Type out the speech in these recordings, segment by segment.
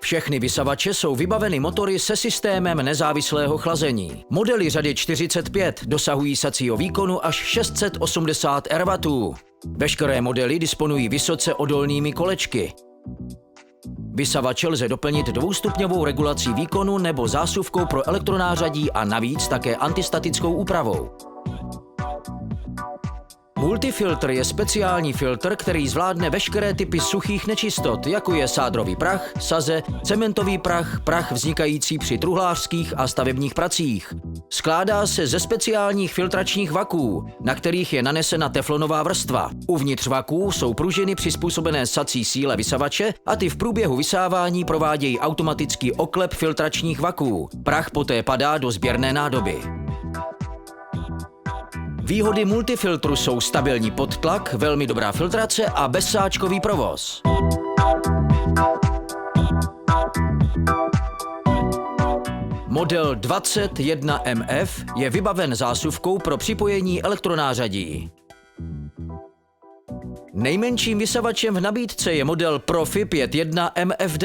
Všechny vysavače jsou vybaveny motory se systémem nezávislého chlazení. Modely řady 45 dosahují sacího výkonu až 680 RW. Veškeré modely disponují vysoce odolnými kolečky. Vysavače lze doplnit dvoustupňovou regulací výkonu nebo zásuvkou pro elektronářadí a navíc také antistatickou úpravou. Multifiltr je speciální filtr, který zvládne veškeré typy suchých nečistot, jako je sádrový prach, saze, cementový prach, prach vznikající při truhlářských a stavebních pracích. Skládá se ze speciálních filtračních vaků, na kterých je nanesena teflonová vrstva. Uvnitř vaků jsou pružiny přizpůsobené sací síle vysavače a ty v průběhu vysávání provádějí automatický oklep filtračních vaků. Prach poté padá do sběrné nádoby. Výhody multifiltru jsou stabilní podtlak, velmi dobrá filtrace a bezsáčkový provoz. Model 21MF je vybaven zásuvkou pro připojení elektronářadí. Nejmenším vysavačem v nabídce je model Profi 51 MFD.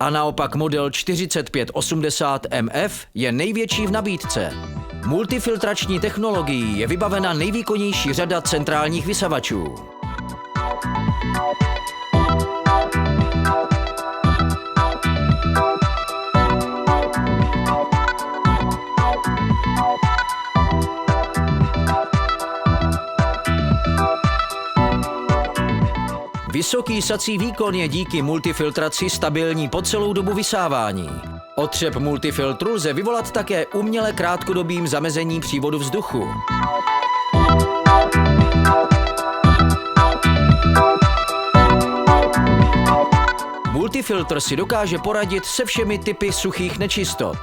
A naopak model 4580 MF je největší v nabídce. Multifiltrační technologií je vybavena nejvýkonnější řada centrálních vysavačů. Vysoký sací výkon je díky multifiltraci stabilní po celou dobu vysávání. Otřep multifiltru lze vyvolat také uměle krátkodobým zamezením přívodu vzduchu. Multifiltr si dokáže poradit se všemi typy suchých nečistot.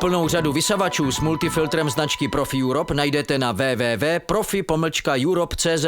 Úplnou řadu vysavačů s multifiltrem značky Profi Europe najdete na www.profi-europe.cz.